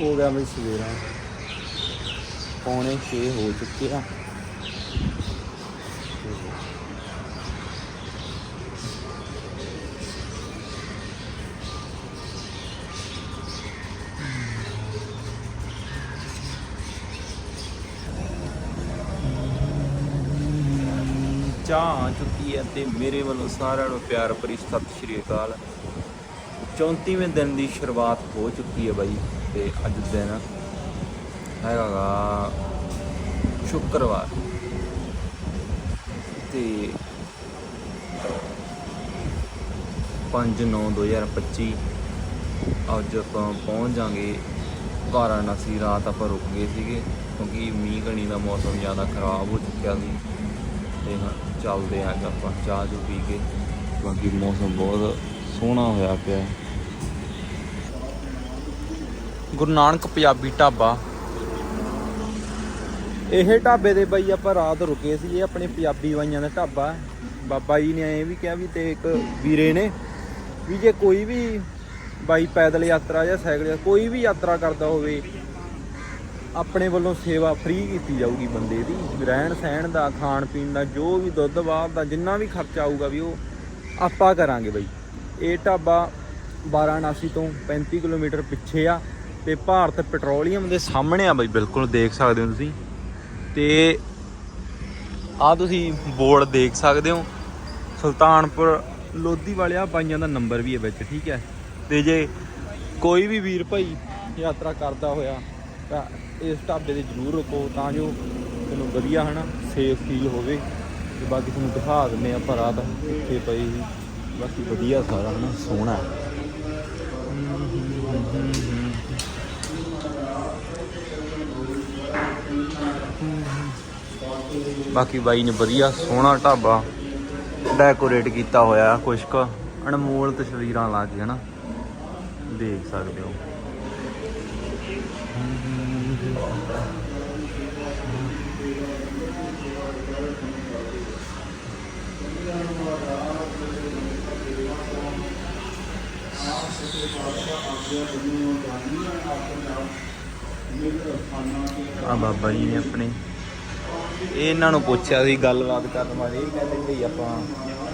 ਹੋ ਗਿਆ ਬਈ ਸਵੇਰਾ? ਪੌਣੇ 6 ਹੋ ਚੁੱਕੇ ਆ। ਚਾਹ ਆ ਚੁੱਕੀ ਹੈ ਤੇ ਮੇਰੇ ਵੱਲੋਂ ਸਾਰਿਆਂ ਨੂੰ ਪਿਆਰ ਭਰੀ ਸਤਿ ਸ਼੍ਰੀ ਅਕਾਲ। 34ਵੇਂ ਦਿਨ ਦੀ ਸ਼ੁਰੂਆਤ ਹੋ ਚੁੱਕੀ ਹੈ ਬਾਈ ਤੇ ਅੱਜ ਦਿਨ ਹੈਗਾ ਸ਼ੁੱਕਰਵਾਰ। ਤੇ 5/9/2025 ਅੱਜ ਆਪਾਂ ਪਹੁੰਚ ਜਾਾਂਗੇ ਵਾਰਾਣਸੀ। ਰਾਤ ਆਪਾਂ ਰੁਕ ਗਏ ਸੀਗੇ ਕਿਉਂਕਿ ਮੀਂਹ ਕਣੀ ਦਾ ਮੌਸਮ ਜ਼ਿਆਦਾ ਖਰਾਬ ਹੋ ਚੁੱਕਿਆ ਸੀ ਤੇ ਹੁਣ ਚੱਲਦੇ ਆਂ ਅੱਜ ਆਪਾਂ ਚਾਹ ਚੂ ਪੀ ਕੇ। ਕਿਉਂਕਿ ਮੌਸਮ ਬਹੁਤ ਸੋਹਣਾ ਹੋਇਆ ਪਿਆ। ਗੁਰੂ ਨਾਨਕ ਪੰਜਾਬੀ ਢਾਬਾ। ਇਹ ਢਾਬੇ ਦੇ ਬਾਈ ਆਪਾਂ ਰਾਤ ਰੁਕੇ ਸੀ, ਇਹ ਆਪਣੇ ਪੰਜਾਬੀ ਬਾਈਆਂ ਦਾ ਢਾਬਾ। ਬਾਬਾ ਜੀ ਨੇ ਇਹ ਵੀ ਕਿਹਾ ਵੀ ਤੇ ਇੱਕ ਵੀਰੇ ਨੇ ਵੀ ਜੇ ਕੋਈ ਵੀ ਬਾਈ ਪੈਦਲ ਯਾਤਰਾ ਜਾਂ ਸਾਈਕਲ ਕੋਈ ਵੀ ਯਾਤਰਾ ਕਰਦਾ ਹੋਵੇ, ਆਪਣੇ ਵੱਲੋਂ ਸੇਵਾ ਫ੍ਰੀ ਕੀਤੀ ਜਾਊਗੀ ਬੰਦੇ ਦੀ। ਰਹਿਣ ਸਹਿਣ ਦਾ, ਖਾਣ ਪੀਣ ਦਾ, ਜੋ ਵੀ ਦੁੱਧ, ਬਾਹਰ ਦਾ ਜਿੰਨਾ ਵੀ ਖਰਚਾ ਆਊਗਾ ਵੀ ਉਹ ਆਪਾਂ ਕਰਾਂਗੇ ਬਾਈ। ਇਹ ਢਾਬਾ ਵਾਰਾਣਸੀ ਤੋਂ 35 ਕਿਲੋਮੀਟਰ ਪਿੱਛੇ ਆ। ਤੇ ਭਾਰਤ ਪੈਟਰੋਲੀਅਮ ਦੇ ਸਾਹਮਣੇ ਆ ਬਾਈ, ਬਿਲਕੁਲ ਦੇਖ ਸਕਦੇ ਹੋ ਤੁਸੀਂ। ਤੇ ਆ ਤੁਸੀਂ ਬੋਰਡ ਦੇਖ ਸਕਦੇ ਹੋ। ਸੁਲਤਾਨਪੁਰ ਲੋਧੀ ਵਾਲਿਆ ਬਾਈਆਂ ਦਾ ਨੰਬਰ ਵੀ ਹੈ ਵਿੱਚ, ਠੀਕ ਹੈ। ਤੇ ਜੇ ਕੋਈ ਵੀ ਵੀਰ ਭਾਈ ਯਾਤਰਾ ਕਰਦਾ ਹੋਇਆ, ਤਾਂ ਇਸ ਢਾਬੇ ਤੇ ਜ਼ਰੂਰ ਰੁਕੋ, ਤਾਂ ਜੋ ਤੁਹਾਨੂੰ ਵਧੀਆ, ਹਨਾ ਸੇਫ ਫੀਲ ਹੋਵੇ। ਤੇ ਬਾਕੀ ਤੁਹਾਨੂੰ ਦਿਖਾ ਦਿੰਨੇ ਆ ਪਰ ਰਾਤ ਇੱਥੇ ਪਈ ਬਾਕੀ ਵਧੀਆ ਸਾਰਾ, ਹਨਾ, ਸੋਹਣਾ। ਬਾਕੀ ਬਾਈ ਨੇ ਵਧੀਆ ਸੋਹਣਾ ਢਾਬਾ ਡੈਕੋਰੇਟ ਕੀਤਾ ਹੋਇਆ ਕੁਛ ਕੁ ਅਨਮੋਲ ਤਸਵੀਰਾਂ ਲਾ ਕੇ, ਹਨਾ? ਦੇਖ ਸਕਦੇ ਹੋ। ਆ ਬਾਬਾ ਜੀ ਨੇ ਆਪਣੇ। ਇਹ ਇਹਨਾਂ ਨੂੰ ਪੁੱਛਿਆ ਸੀ ਗੱਲਬਾਤ ਕਰਨ ਵਾਲੇ ਇਹ ਕਹਿੰਦੇ ਵੀ ਆਪਾਂ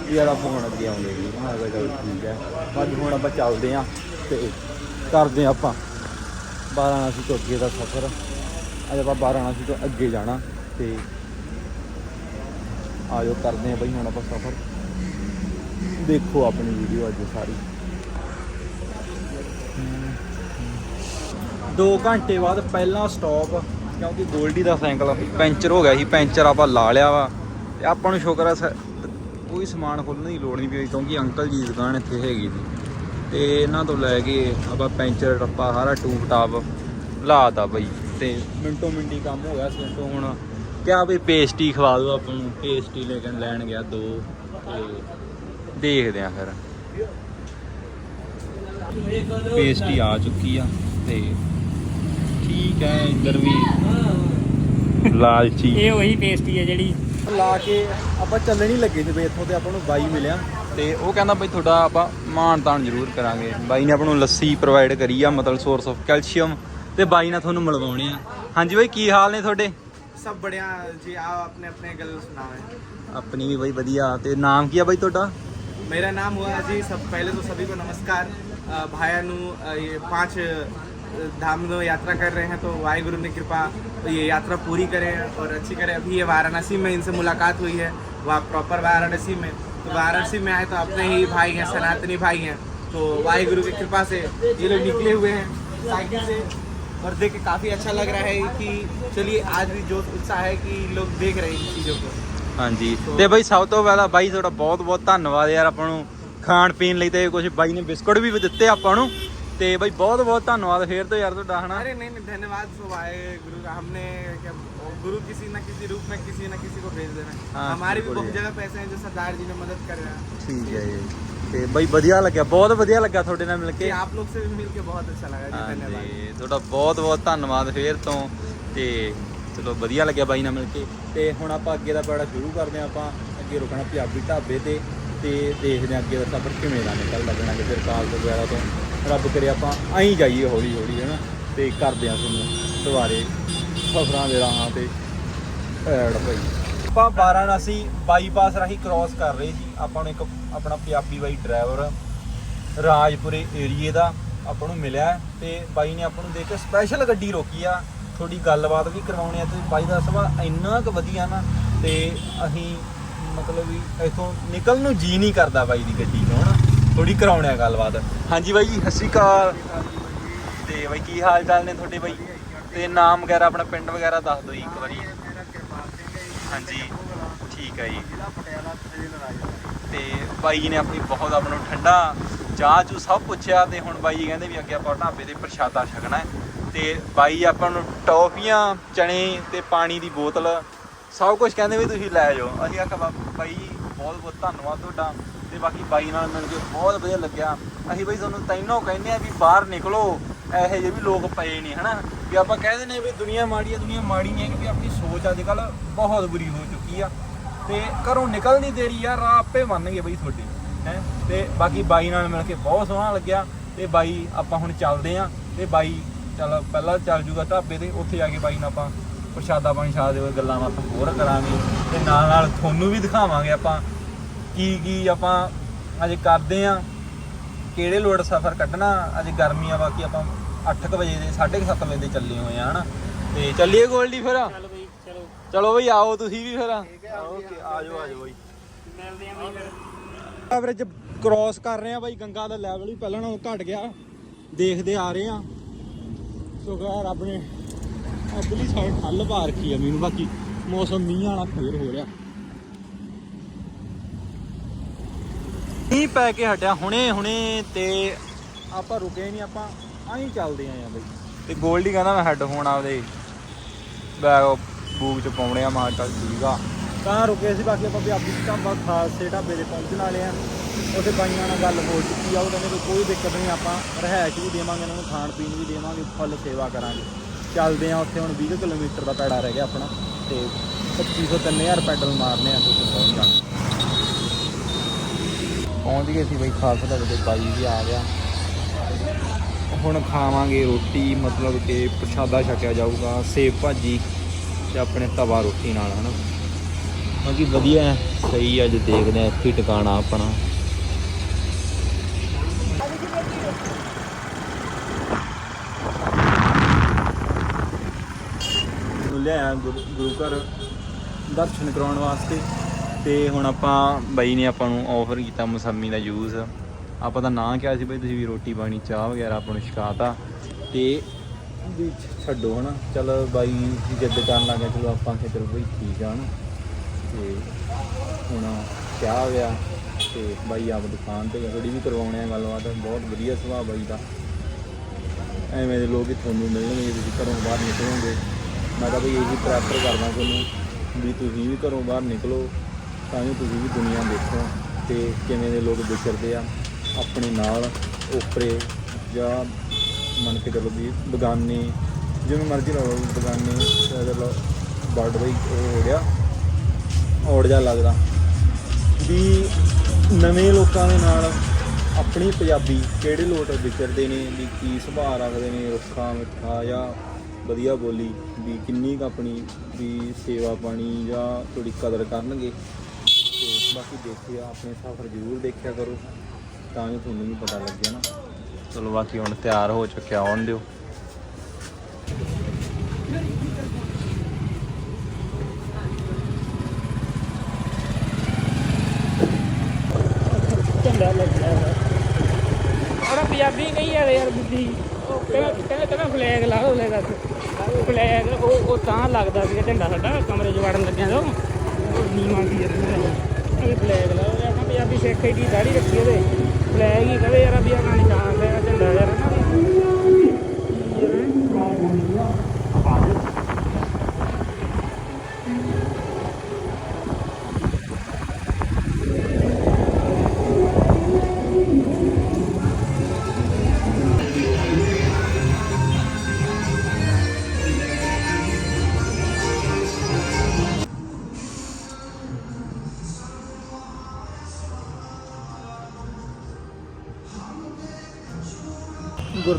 ਇਹ ਵਾਲਾ ਫੋਨ ਅੱਗੇ ਆਉਂਦੇ ਜੀ ਮੈਂ ਕਿਹਾ ਚਲੋ ਠੀਕ ਹੈ। ਅੱਜ ਹੁਣ ਆਪਾਂ ਚੱਲਦੇ ਆਂ ਤੇ ਕਰਦੇ ਆਂ ਆਪਾਂ। ਵਾਰਾਣਸੀ ਤੋਂ ਅੱਗੇ ਦਾ ਸਫ਼ਰ। ਅੱਜ ਆਪਾਂ ਵਾਰਾਣਸੀ ਤੋਂ ਅੱਗੇ ਜਾਣਾ ਤੇ ਆਜੋ ਕਰਦੇ ਆਂ ਬਈ ਹੁਣ ਆਪਾਂ ਸਫ਼ਰ। ਦੇਖੋ ਆਪਣੀ ਵੀਡੀਓ ਅੱਜ ਸਾਰੀ। 2 ਘੰਟੇ ਬਾਅਦ ਪਹਿਲਾ ਸਟਾਪ ਕਿਉਂਕਿ ਗੋਲਡੀ ਦਾ ਸਾਈਕਲ ਪੈਂਚਰ ਹੋ ਗਿਆ ਸੀ, ਪੈਂਚਰ ਆਪਾਂ ਲਾ ਲਿਆ ਵਾ। ਤੇ ਆਪਾਂ ਨੂੰ ਸ਼ੁਕਰ ਆ, ਸ- ਕੋਈ ਸਮਾਨ ਖੋਲਣ ਦੀ ਲੋੜ ਨਹੀਂ ਪਈ, ਕਿਉਂਕਿ ਅੰਕਲ ਜੀ ਦੀ ਦੁਕਾਨ ਇੱਥੇ ਹੈਗੀ ਸੀ। ਤੇ ਇਹਨਾਂ ਤੋਂ ਲੈ ਕੇ ਆਪਾਂ ਪੈਂਚਰ ਟੱਪਾ ਸਾਰਾ, ਟੂਬ ਟਾਪ ਲਾਤਾ ਬਈ। ਤੇ ਮਿੰਟੋ ਮਿੰਟੀ ਕੰਮ ਹੋ ਗਿਆ ਸੀ ਹੁਣ ਕਿਆ ਵੀ ਪੇਸਟੀ ਖਵਾ ਦਿਓ ਆਪਾਂ ਨੂੰ, ਪੇਸਟੀ ਲੈ ਕੇ ਲੈਣ ਗਿਆ ਦੋ, ਤੇ ਦੇਖਦੇ ਆ ਫਿਰ। ਪੇਸਟੀ ਆ ਚੁੱਕੀ ਆ, ਤੇ ਠੀਕ ਹੈ ਇੱਧਰ ਵੀ ਲਾਲਚੀ ਇਹ ਉਹੀ ਪੇਸਟੀ ਹੈ ਜਿਹੜੀ। ਲਾ ਕੇ ਆਪਾਂ ਚੱਲਣ ਹੀ ਲੱਗੇ ਜਿਵੇਂ ਇੱਥੋਂ ਤੇ ਆਪਾਂ ਨੂੰ ਬਾਈ ਮਿਲਿਆ। ਤੇ ਉਹ ਕਹਿੰਦਾ ਬਈ ਤੁਹਾਡਾ ਆਪਾਂ ਮਾਣ ਤਾਣ ਜ਼ਰੂਰ ਕਰਾਂਗੇ। ਬਾਈ ਨੇ ਆਪਾਂ ਨੂੰ ਲੱਸੀ ਪ੍ਰੋਵਾਈਡ ਕਰੀ ਆ ਮਤਲਬ ਸੋਰਸ ਆਫ ਕੈਲਸ਼ੀਅਮ ਤੇ ਬਾਈ ਨਾਲ ਤੁਹਾਨੂੰ ਮਿਲਵਾਉਣੇ ਆ। ਹਾਂਜੀ ਬਾਈ ਕੀ ਹਾਲ ਨੇ ਤੁਹਾਡੇ? ਸਭ ਬੜਿਆ ਜੀ ਆ ਆਪਣੇ ਆਪਣੇ ਗੱਲ ਸੁਣਾਵੇ ਆਪਣੀ ਵੀ ਬਈ ਵਧੀਆ ਤੇ ਨਾਮ ਕੀ ਆ ਬਾਈ ਤੁਹਾਡਾ? ਮੇਰਾ ਨਾਮ ਹੋਇਆ ਜੀ ਸਭ ਪਹਿਲੇ ਤੋਂ ਸਭੀ ਕੋ ਨਮਸਕਾਰ। ਭਾਇਆ ਨੂੰ ਇਹ 5 धाम नो यात्रा कर रहे हैं तो वाहिगुरु ने कृपा ये यात्रा पूरी करे और अच्छी करे अभी ये वाराणसी में इनसे मुलाकात हुई है वहाँ प्रॉपर वाराणसी में तो वाराणसी में आए तो अपने ही भाई हैं सनातनी भाई हैं तो वाहिगुरु की कृपा से ये लोग निकले हुए हैं साइकिल से और देख के काफ़ी अच्छा लग रहा है कि चलिए आज भी जो उत्साह है कि लोग देख रहे हैं इन चीज़ों को ਹਾਂਜੀ ਤੇ ਬਾਈ ਸਭ ਤੋਂ ਪਹਿਲਾਂ ਬਾਈ ਤੁਹਾਡਾ ਬਹੁਤ ਬਹੁਤ ਧੰਨਵਾਦ ਯਾਰ ਆਪਾਂ ਨੂੰ ਖਾਣ ਪੀਣ ਲਈ ਤੇ ਕੁਝ ਬਾਈ ਨੇ ਬਿਸਕੁਟ ਵੀ ਦਿੱਤੇ ਆਪਾਂ ਨੂੰ ਤੇ ਬਾਈ ਬਹੁਤ ਬਹੁਤ ਧੰਨਵਾਦ ਫੇਰ ਤੋਂ ਯਾਰ ਤੁਹਾਡਾ ਹਨਾ अरे नहीं नहीं धन्यवाद सो भाई गुरु का हमने क्या गुरु किसी न किसी रूप में किसी न किसी को भेज देना है। हाँ, हमारे भी बिल्कुल बहुत ये। जगह पैसे हैं जो सरदार जी ने मदद कर रहे हैं ਠੀਕ ਹੈ ਜੀ ਤੇ ਬਾਈ ਵਧੀਆ ਲੱਗਿਆ ਬਹੁਤ ਵਧੀਆ ਲੱਗਾ ਤੁਹਾਡੇ ਨਾਲ ਮਿਲ कि ਕੇ आप लोग से भी मिल के बहुत अच्छा लगा जी धन्यवाद ਹਾਂਜੀ ਤੁਹਾਡਾ ਬਹੁਤ ਬਹੁਤ ਧੰਨਵਾਦ ਫੇਰ ਤੋਂ ਤੇ ਚਲੋ ਵਧੀਆ ਲੱਗਿਆ ਬਾਈ ਨਾਲ ਮਿਲ ਕੇ ਤੇ ਹੁਣ ਆਪਾਂ ਅੱਗੇ ਦਾ ਬੜਾ ਸ਼ੁਰੂ ਕਰਦੇ ਹਾਂ ਆਪਾਂ ਅੱਗੇ ਰੁਕਣਾ ਪੰਜਾਬੀ ਢਾਬੇ ਤੇ ਤੇ ਦੇਖਦੇ ਹਾਂ ਅੱਗੇ ਦਾ ਸਫ਼ਰ ਕਿਵੇਂ ਦਾ ਨਿਕਲਦਾ ਲੱਗਣਾ ਕਿ ਫਿਰ ਕਾਲ ਤੋਂ ਵਗੈਰਾ ਤੋਂ ਰੱਬ ਕਰੇ ਆਪਾਂ ਐਂ ਜਾਈਏ ਹੌਲੀ ਹੌਲੀ ਹੈ ਨਾ ਤੇ ਕਰਦੇ ਆ ਤੁਹਾਨੂੰ ਦੁਬਾਰੇ ਸਫਰਾਂ ਦੇ ਰਾਹਾਂ ਤੇ ਐਡ ਭਾਈ ਆਪਾਂ ਵਾਰਾਣਸੀ ਬਾਈਪਾਸ ਰਾਹੀਂ ਕ੍ਰਾਸ ਕਰ ਰਹੇ ਸੀ। ਆਪਾਂ ਨੂੰ ਇੱਕ ਆਪਣਾ ਪੰਜਾਬੀ ਬਾਈ ਡਰਾਈਵਰ ਰਾਜਪੁਰੇ ਏਰੀਏ ਦਾ ਆਪਾਂ ਨੂੰ ਮਿਲਿਆ ਹੈ ਤੇ ਬਾਈ ਨੇ ਆਪਾਂ ਨੂੰ ਦੇਖ ਕੇ ਸਪੈਸ਼ਲ ਗੱਡੀ ਰੋਕੀ ਆ। ਤੁਹਾਡੀ ਗੱਲਬਾਤ ਵੀ ਕਰਵਾਉਣੀ ਆ ਤੇ ਬਾਈ ਦਾ ਸੁਭਾਅ ਇੰਨਾ ਕੁ ਵਧੀਆ ਨਾ, ਤੇ ਅਸੀਂ ਮਤਲਬ ਵੀ ਇੱਥੋਂ ਨਿਕਲਣ ਨੂੰ ਜੀ ਨਹੀਂ ਕਰਦਾ ਬਾਈ ਦੀ ਗੱਡੀ ਤੋਂ, ਹਨਾ? ਥੋੜੀ ਕਰਾਉਣੇ ਆ ਗੱਲਬਾਤ। ਹਾਂਜੀ ਬਾਈ ਜੀ, ਸਤਿ ਸ਼੍ਰੀ ਅਕਾਲ। ਤੇ ਬਾਈ ਕੀ ਹਾਲ ਚਾਲ ਨੇ ਤੁਹਾਡੇ ਬਾਈ? ਤੇ ਨਾਮ ਵਗੈਰਾ, ਆਪਣਾ ਪਿੰਡ ਵਗੈਰਾ ਦੱਸ ਦਿਓ ਜੀ ਇੱਕ ਵਾਰੀ। ਹਾਂਜੀ, ਠੀਕ ਹੈ ਜੀ। ਤੇ ਬਾਈ ਜੀ ਨੇ ਆਪਣੀ ਬਹੁਤ ਆਪ ਨੂੰ ਠੰਡਾ ਚਾਹ ਚੂ ਸਭ ਪੁੱਛਿਆ ਤੇ ਹੁਣ ਬਾਈ ਜੀ ਕਹਿੰਦੇ ਵੀ ਅੱਗੇ ਆਪਾਂ ਢਾਬੇ ਤੇ ਪ੍ਰਸ਼ਾਦਾ ਛਕਣਾ ਹੈ। ਤੇ ਬਾਈ ਆਪਾਂ ਨੂੰ ਟੌਫੀਆਂ ਚਣੇ ਤੇ ਪਾਣੀ ਦੀ ਬੋਤਲ ਸਭ ਕੁਝ ਕਹਿੰਦੇ ਵੀ ਤੁਸੀਂ ਲੈ ਜਾਓ। ਅਸੀਂ ਆਖਿਆ ਬਾ- ਬਾਈ ਬਹੁਤ ਬਹੁਤ ਧੰਨਵਾਦ ਤੁਹਾਡਾ। ਤੇ ਬਾਕੀ ਬਾਈ ਨਾਲ ਮਿਲ ਕੇ ਬਹੁਤ ਵਧੀਆ ਲੱਗਿਆ। ਅਸੀਂ ਬਾਈ ਤੁਹਾਨੂੰ ਤੈਨੂੰ ਕਹਿੰਦੇ ਆ ਵੀ ਬਾਹਰ ਨਿਕਲੋ, ਇਹੋ ਜਿਹੇ ਵੀ ਲੋਕ ਪਏ ਨੇ, ਹਨਾ? ਵੀ ਆਪਾਂ ਕਹਿੰਦੇ ਨੇ ਵੀ ਦੁਨੀਆ ਮਾੜੀ ਆ, ਦੁਨੀਆ ਮਾੜੀ ਨਹੀਂ ਹੈ ਕਿ ਆਪਣੀ ਸੋਚ ਅੱਜ ਕੱਲ ਬਹੁਤ ਬੁਰੀ ਹੋ ਚੁੱਕੀ ਆ। ਤੇ ਘਰੋਂ ਨਿਕਲ ਨਹੀਂ ਦੇਰੀ ਯਾਰ, ਰਾਹ ਆਪੇ ਮੰਨਗੇ ਬਈ ਤੁਹਾਡੇ, ਹੈ? ਤੇ ਬਾਕੀ ਬਾਈ ਨਾਲ ਮਿਲ ਕੇ ਬਹੁਤ ਸੋਹਣਾ ਲੱਗਿਆ। ਤੇ ਬਾਈ, ਆਪਾਂ ਹੁਣ ਚੱਲਦੇ ਆ। ਤੇ ਬਾਈ, ਚੱਲ ਪਹਿਲਾਂ ਚੱਲ ਜੂਗਾ ਢਾਬੇ ਤੇ, ਉੱਥੇ ਜਾ ਕੇ ਬਾਈ ਨਾਲ ਆਪਾਂ ਪ੍ਰਸ਼ਾਦਾ ਪਾਣੀ ਛਾ ਦੇ ਗੱਲਾਂ ਬਾਤਾਂ ਹੋਰ ਕਰਾਂਗੇ। ਤੇ ਨਾਲ ਨਾਲ ਤੁਹਾਨੂੰ ਵੀ ਦਿਖਾਵਾਂਗੇ ਆਪਾਂ ਕੀ ਕੀ ਆਪਾਂ ਅਜੇ ਕਰਦੇ ਆ ਕਿਹੜੇ ਲੋਡ ਸਫ਼ਰ ਕੱਢਣਾ ਅਜੇ ਗਰਮੀ ਆ ਬਾਕੀ ਆਪਾਂ 8:00 ਵਜੇ ਦੇ 7:30 ਵਜੇ ਦੇ ਚੱਲੇ ਹੋਏ ਆ ਹਨਾ? ਤੇ ਚੱਲੀਏ ਗੋਲਡੀ ਫਿਰ? ਚਲੋ ਬਈ ਚਲੋ। ਚਲੋ ਬਈ ਆਓ ਤੁਸੀਂ ਵੀ ਫਿਰ। ਓਕੇ ਆ ਜਾਓ ਆ ਜਾਓ ਬਈ। ਮਿਲਦੇ ਆਂ ਬਈ ਫਿਰ। ਐਵਰੇਜ ਕ੍ਰਾਸ ਕਰ ਰਹੇ ਆ ਬਾਈ ਗੰਗਾ ਦਾ ਲੈਵਲ ਵੀ ਪਹਿਲਾਂ ਨਾਲੋਂ ਘਟ ਗਿਆ। ਦੇਖਦੇ ਆ ਰਹੇ ਆ। ਸ਼ੁਕਰ ਰੱਬ ਨੇ ਅਗਲੀ ਸਾਈਡ ਠੱਲ ਪਾ ਰੱਖੀ ਆ ਮੈਨੂੰ ਬਾਕੀ ਮੌਸਮ ਮੀਂਹ ਵਾਲਾ ਫੇਰ ਹੋ ਰਿਹਾ। ਮੀਂਹ ਪੈ ਕੇ ਹਟਿਆ, ਹੁਣੇ ਹੁਣੇ ਤੇ ਆਪਾਂ ਰੁਕੇ ਨਹੀਂ ਆਪਾਂ ਆਹੀਂ ਚੱਲਦੇ ਆਂ ਆ ਬਈ। ਤੇ ਗੋਲਡੀ ਕਹਿੰਦਾ ਮੈਂ ਹੈੱਡਫੋਨ ਆਪਦੇ ਬੈਗ ਬੂਕ ਚ ਪਾਉਣੇ ਆ, ਮਾਂ ਚੱਲ ਠੀਕ ਆ। ਤਾਂ ਰੁਕੇ ਸੀ, ਬਾਕੀ ਆਪਾਂ ਵੀ ਪੰਜਾਬੀ ਢਾਬਾ ਖਾਸੇ ਢਾਬੇ ਦੇ ਪਹੁੰਚਣ ਵਾਲੇ ਆ। ਉਹਦੇ ਬਾਈਆਂ ਨਾਲ ਗੱਲ ਹੋ ਚੁੱਕੀ ਆ, ਉਹ ਕਹਿੰਦੇ ਕੋਈ ਦਿੱਕਤ ਨਹੀਂ ਆਪਾਂ ਰਹਿائش ਵੀ ਦੇਵਾਂਗੇ ਇਹਨਾਂ ਨੂੰ ਖਾਣ ਪੀਣ ਵੀ ਦੇਵਾਂਗੇ, ਫੁੱਲ ਸੇਵਾ ਕਰਾਂਗੇ। ਚੱਲਦੇ ਆ ਉੱਥੇ ਹੁਣ 20 ਕਿਲੋਮੀਟਰ ਦਾ ਪੈੜਾ ਰਹਿ ਗਿਆ ਆਪਣਾ, ਤੇ 2500 3000 ਪੈਡਲ ਮਾਰਨੇ ਆ, ਤੁਸੀਂ ਪਹੁੰਚ ਪਹੁੰਚ ਗਏ ਸੀ ਬਈ ਖਾਲਸਾ ਢਾਬੇ ਤੇ ਬਾਈ ਵੀ ਆ ਗਿਆ। ਹੁਣ ਖਾਵਾਂਗੇ ਰੋਟੀ ਮਤਲਬ ਕਿ ਪ੍ਰਸ਼ਾਦਾ ਛਕਿਆ ਜਾਊਗਾ ਸੇਬ ਭਾਜੀ ਤੇ ਆਪਣੇ ਤਵਾ ਰੋਟੀ ਨਾਲ ਹਨਾ? ਬਾਕੀ ਵਧੀਆ ਸਹੀ ਅੱਜ ਦੇਖਦੇ ਆ ਇੱਥੇ ਟਿਕਾਣਾ ਆਪਣਾ। ਗੁਰੂ ਗੁਰੂ ਘਰ ਦਰਸ਼ਨ ਕਰਾਉਣ ਵਾਸਤੇ। ਤੇ ਹੁਣ ਆਪਾਂ ਬਾਈ ਨੇ ਆਪਾਂ ਨੂੰ ਆਫਰ ਕੀਤਾ ਮਸੰਮੀ ਦਾ ਜੂਸ ਆਪਾਂ ਤਾਂ ਨਾਂ ਕਿਹਾ ਸੀ ਬਈ, ਤੁਸੀਂ ਵੀ ਰੋਟੀ ਪਾਣੀ, ਚਾਹ ਵਗੈਰਾ ਆਪਾਂ ਨੂੰ ਛਕਾਤਾ। ਤੇ ਵੀ ਛੱਡੋ ਹਨਾ। ਚਲ ਬਾਈ ਦੀ ਜਿੱਦ ਕਰਨ ਲੱਗਾ, ਚਲੋ ਆਪਾਂ ਕਿ ਚਲੋ ਬਈ ਠੀਕ ਆ ਹਨਾ। ਤੇ ਹੁਣ ਕਿਆ ਗਿਆ, ਤੇ ਬਾਈ ਆਪ ਦੁਕਾਨ ਤੇ ਥੋੜੀ ਵੀ ਕਰਵਾਉਣੇ ਆ, ਗੱਲਬਾਤ ਬਹੁਤ ਵਧੀਆ ਸੁਭਾਅ ਬਾਈ ਦਾ। ਐਵੇਂ ਦੇ ਲੋਕ ਹੀ ਤੁਹਾਨੂੰ ਮਿਲਣਗੇ, ਤੁਸੀਂ ਘਰੋਂ ਬਾਹਰ ਨਿਕਲੋਗੇ। ਮੈਂ ਤਾਂ ਬਈ ਇਹੀ ਪ੍ਰੈਫਰ ਕਰਦਾ ਤੁਹਾਨੂੰ ਵੀ ਤੁਸੀਂ ਵੀ ਘਰੋਂ ਬਾਹਰ ਨਿਕਲੋ। ਤਾਂ ਜੋ ਤੁਸੀਂ ਵੀ ਦੁਨੀਆ ਦੇਖੋ ਤੇ ਕਿਵੇਂ ਦੇ ਲੋਕ ਵਿਚਰਦੇ ਆ, ਆਪਣੇ ਨਾਲ ਉਪਰੇ ਜਾਂ ਮੰਨ ਕੇ ਚੱਲੋ ਵੀ ਬਗਾਨੇ, ਜਿਵੇਂ ਮਰਜ਼ੀ ਲਾ ਲਓ, ਬਗਾਨੇ ਚਲੋ ਵਰਡ ਬਈ ਉਹ ਹੋ ਗਿਆ, ਔੜ ਜਾ ਲੱਗਦਾ। ਵੀ ਨਵੇਂ ਲੋਕਾਂ ਦੇ ਨਾਲ ਆਪਣੀ ਪੰਜਾਬੀ ਕਿਹੜੇ ਲੋਟ ਵਿਚਰਦੇ ਨੇ, ਵੀ ਕੀ ਸੁਭਾਅ ਰੱਖਦੇ ਨੇ, ਰੁੱਖਾ, ਮਿੱਠਾ ਜਾਂ ਵਧੀਆ ਬੋਲੀ, ਵੀ ਕਿੰਨੀ ਕੁ ਆਪਣੀ ਵੀ ਸੇਵਾ ਪਾਣੀ ਜਾਂ ਥੋੜੀ ਕਦਰ ਕਰਨਗੇ। ਬਾਕੀ ਦੇਖਿਆ ਆਪਣੇ ਸਫ਼ਰ ਜ਼ਰੂਰ ਦੇਖਿਆ ਕਰੋ। ਤਾਂ ਜੋ ਤੁਹਾਨੂੰ ਵੀ ਪਤਾ ਲੱਗੇ ਨਾ। ਚਲੋ ਬਾਕੀ ਹੁਣ ਤਿਆਰ ਹੋ ਚੁੱਕਿਆ ਆਉਣ ਦਿਓ। ਝੰਡਾ ਲੱਗਿਆ। ਹੋਇਆ ਔਰ ਪੰਜਾਬੀ ਨਹੀਂ ਆ ਯਾਰ ਬੁੱਧੀ ਉਹ ਕਹਿੰਦਾ ਕਹਿੰਦਾ ਕਹਿੰਦਾ ਫਲੈਗ ਲਾ ਦੋ ਲੈ ਦੱਸ ਫਲੈਗ ਉਹ ਉਹ ਤਾਂ ਲੱਗਦਾ ਸੀ ਝੰਡਾ ਸਾਡਾ ਕਮਰੇ 'ਚ ਵੜਨ ਲੱਗਿਆ ਤੋਂ ਉਹ ਨੀਵਾਂ ਕੀ ਯਾਰ ਇਹ ਫਲੈਗ ਲਾ ਉਹ ਆਪਣਾ ਪੰਜਾਬੀ ਸਿੱਖ ਹੀ ਦਾੜੀ ਰੱਖੀ ਉਹਦੇ। ਫਲੈਗ ਹੀ ਕਹਦੇ ਯਾਰ, ਵੀ ਆਪਣਾ ਨਿਸ਼ਾਨ ਹੈ ਝੰਡਾ ਯਾਰ ਨਾ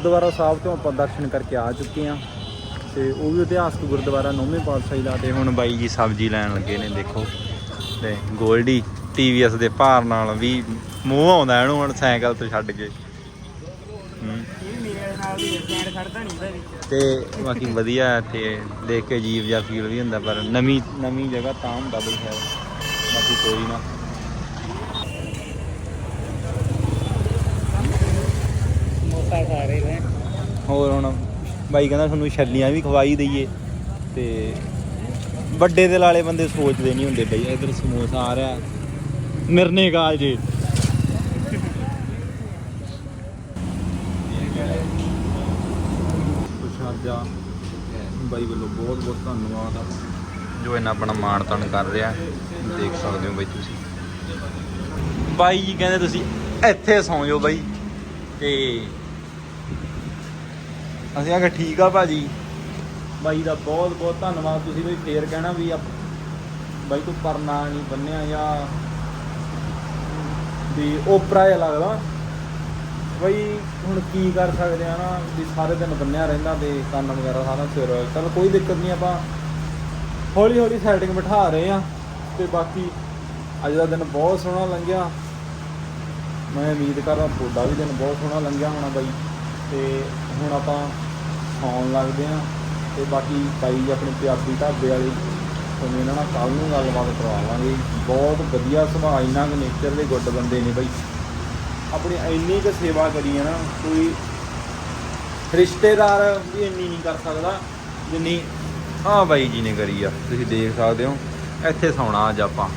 ਗੁਰਦੁਆਰਾ ਸਾਹਿਬ ਤੋਂ ਆਪਾਂ ਦਰਸ਼ਨ ਕਰਕੇ ਆ ਚੁੱਕੇ ਆ ਤੇ ਉਹ ਵੀ ਇਤਿਹਾਸਕ ਗੁਰਦੁਆਰਾ ਨੌਵੇਂ ਪਾਤਸ਼ਾਹੀ ਦਾ। ਤੇ ਹੁਣ ਬਾਈ ਜੀ ਸਬਜ਼ੀ ਲੈਣ ਲੱਗੇ ਨੇ, ਦੇਖੋ। ਤੇ ਗੋਲਡੀ ਟੀਵੀਐਸ ਦੇ ਭਾਰ ਨਾਲ ਵੀ ਮੂੰਹ ਆਉਂਦਾ ਇਹਨੂੰ ਹੁਣ ਸਾਈਕਲ ਤੋਂ ਛੱਡ ਕੇ। ਤੇ ਬਾਕੀ ਵਧੀਆ ਹੈ ਤੇ ਦੇਖ ਕੇ ਅਜੀਬ ਜਿਹਾ ਫੀਲ ਵੀ ਹੁੰਦਾ, ਪਰ ਨਵੀਂ ਨਵੀਂ ਜਗ੍ਹਾ ਤਾਂ ਹੁੰਦਾ ਬਈ ਹੈ ਬਾਕੀ ਕੋਈ ਨਾ। ਮੋਸਾ ਖਾ ਰਹੇ ਨੇ। ਹੋਰ ਹੁਣ ਬਾਈ ਕਹਿੰਦਾ ਤੁਹਾਨੂੰ ਛੱਲੀਆਂ ਵੀ ਖਵਾਈ ਦਈਏ। ਤੇ ਵੱਡੇ ਦਿਲ ਵਾਲੇ ਬੰਦੇ ਸੋਚਦੇ ਨਹੀਂ ਹੁੰਦੇ ਬਈ ਇਧਰ ਸਮੋਸਾ ਆ ਰਿਹਾ। ਮਿਰਨੇ ਗਾਲ ਜੇ। ਪ੍ਰਸ਼ਾਦਾ ਬਾਈ ਵੱਲੋਂ ਬਹੁਤ ਬਹੁਤ ਧੰਨਵਾਦ। ਆ ਜੋ ਇਹਨਾਂ ਆਪਣਾ ਮਾਣ ਤਾਣ ਕਰ ਰਿਹਾ ਦੇਖ ਸਕਦੇ ਹੋ ਬਾਈ ਤੁਸੀਂ। ਬਾਈ ਜੀ ਕਹਿੰਦੇ ਤੁਸੀਂ ਇੱਥੇ ਸੌਂ ਜਾਓ ਬਾਈ। ਤੇ ਅਸੀਂ ਆਖਿਆ ਠੀਕ ਆ ਭਾਜੀ। ਬਾਈ ਦਾ ਬਹੁਤ ਬਹੁਤ ਧੰਨਵਾਦ। ਤੁਸੀਂ ਬਈ ਫੇਰ ਕਹਿਣਾ ਵੀ ਆ ਬਾਈ ਤੂੰ ਪਰਨਾ ਨਹੀਂ ਬੰਨਿਆ ਜਾਂ ਵੀ ਓਪਰਾ ਜਿਹਾ ਲੱਗਦਾ। ਬਈ ਹੁਣ ਕੀ ਕਰ ਸਕਦੇ ਆ ਨਾ ਵੀ ਸਾਰੇ ਦਿਨ ਬੰਨਿਆ ਰਹਿੰਦਾ ਤੇ ਕੰਨ ਵਗੈਰਾ ਸਾਰਾ ਸਿਰ ਚਲ ਕੋਈ ਦਿੱਕਤ ਨਹੀਂ, ਆਪਾਂ ਹੌਲੀ ਹੌਲੀ ਸੈਟਿੰਗ ਬਿਠਾ ਰਹੇ ਆ ਤੇ ਬਾਕੀ ਅੱਜ ਦਾ ਦਿਨ ਬਹੁਤ ਸੋਹਣਾ ਲੰਘਿਆ। ਮੈਂ ਉਮੀਦ ਕਰਦਾ ਤੁਹਾਡਾ ਵੀ ਦਿਨ ਬਹੁਤ ਸੋਹਣਾ ਲੰਘਿਆ ਹੋਣਾ ਬਾਈ। ਤੇ ਹੁਣ ਆਪਾਂ ਸੌਣ ਲੱਗਦੇ ਆ ਤੇ ਬਾਕੀ ਬਾਈ ਆਪਣੇ ਪੰਜਾਬੀ ਢਾਬੇ ਵਾਲੇ ਤੁਹਾਨੂੰ ਇਹਨਾਂ ਨਾਲ ਕੱਲ ਨੂੰ ਗੱਲਬਾਤ ਕਰਵਾਵਾਂਗੇ ਬਹੁਤ ਵਧੀਆ ਸੁਭਾਅ ਇੰਨਾ ਕੁ ਨੇਚਰ ਦੇ ਗੁੱਡ ਬੰਦੇ ਨੇ ਬਾਈ। ਆਪਣੀ ਇੰਨੀ ਕੁ ਸੇਵਾ ਕਰੀ ਹੈ ਨਾ, ਕੋਈ ਰਿਸ਼ਤੇਦਾਰ ਵੀ ਇੰਨੀ ਨਹੀਂ ਕਰ ਸਕਦਾ ਜਿੰਨੀ ਹਾਂ ਬਾਈ ਜੀ ਨੇ ਕਰੀ ਆ, ਤੁਸੀਂ ਦੇਖ ਸਕਦੇ ਹੋ, ਇੱਥੇ ਸੌਣਾ ਅੱਜ ਆਪਾਂ।